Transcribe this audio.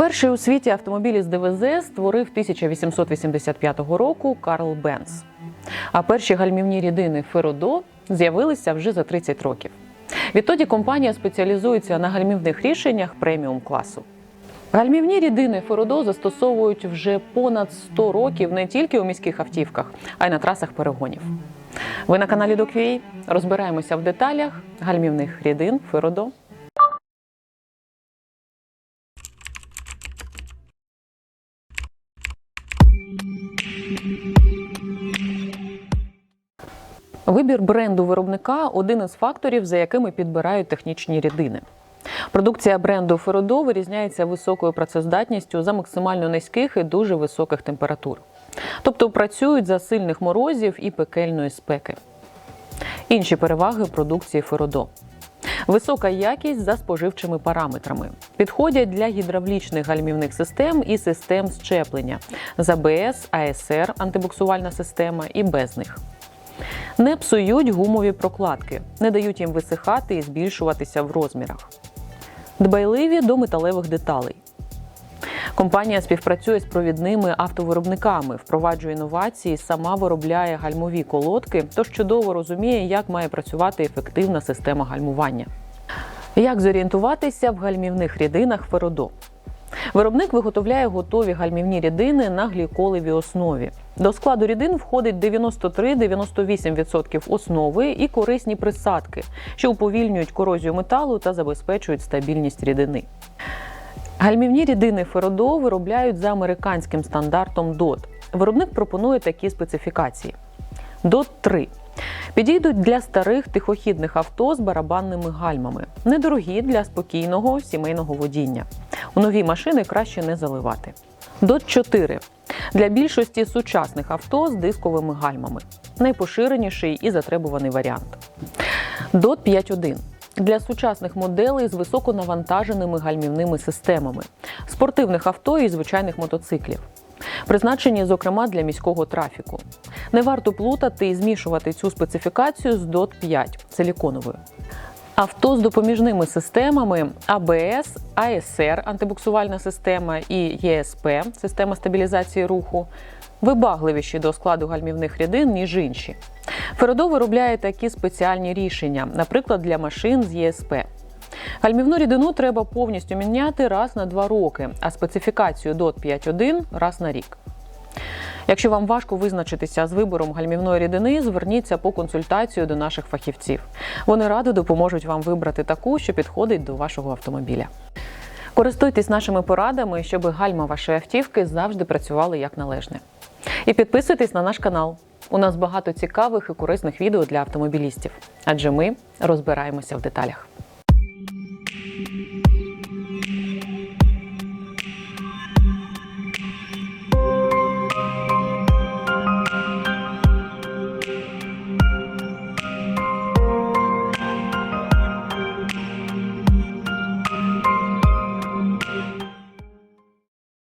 Перший у світі автомобіль із ДВЗ створив 1885 року Карл Бенц. А перші гальмівні рідини Феродо з'явилися вже за 30 років. Відтоді компанія спеціалізується на гальмівних рішеннях преміум класу. Гальмівні рідини Феродо застосовують вже понад 100 років не тільки у міських автівках, а й на трасах перегонів. Ви на каналі Доквій розбираємося в деталях гальмівних рідин Феродо. Вибір бренду виробника один із факторів, за якими підбирають технічні рідини. Продукція бренду Феродо вирізняється високою працездатністю за максимально низьких і дуже високих температур. Тобто працюють за сильних морозів і пекельної спеки. Інші переваги продукції Феродо. Висока якість за споживчими параметрами. Підходять для гідравлічних гальмівних систем і систем щеплення з АБС, АСР, антибуксувальна система і без них. Не псують гумові прокладки, не дають їм висихати і збільшуватися в розмірах. Дбайливі до металевих деталей. Компанія співпрацює з провідними автовиробниками, впроваджує інновації, сама виробляє гальмові колодки, тож чудово розуміє, як має працювати ефективна система гальмування. Як зорієнтуватися в гальмівних рідинах Феродо? Виробник виготовляє готові гальмівні рідини на гліколевій основі. До складу рідин входить 93-98% основи і корисні присадки, що уповільнюють корозію металу та забезпечують стабільність рідини. Гальмівні рідини Феродо виробляють за американським стандартом DOT. Виробник пропонує такі специфікації: DOT 3 підійдуть для старих тихохідних авто з барабанними гальмами, недорогі для спокійного сімейного водіння. У нові машини краще не заливати. DOT 4 для більшості сучасних авто з дисковими гальмами, найпоширеніший і затребуваний варіант. DOT 5.1 для сучасних моделей з високонавантаженими гальмівними системами, спортивних авто і звичайних мотоциклів. Призначені, зокрема, для міського трафіку. Не варто плутати і змішувати цю специфікацію з DOT 5 силіконовою. Авто з допоміжними системами АБС, АСР антибуксувальна система і ЄСП система стабілізації руху вибагливіші до складу гальмівних рідин, ніж інші. Феродо виробляє такі спеціальні рішення, наприклад, для машин з ЄСП. Гальмівну рідину треба повністю міняти раз на два роки, а специфікацію DOT 5.1 раз на рік. Якщо вам важко визначитися з вибором гальмівної рідини, зверніться по консультацію до наших фахівців. Вони радо допоможуть вам вибрати таку, що підходить до вашого автомобіля. Користуйтесь нашими порадами, щоб гальма вашої автівки завжди працювали як належне. І підписуйтесь на наш канал. У нас багато цікавих і корисних відео для автомобілістів, адже ми розбираємося в деталях.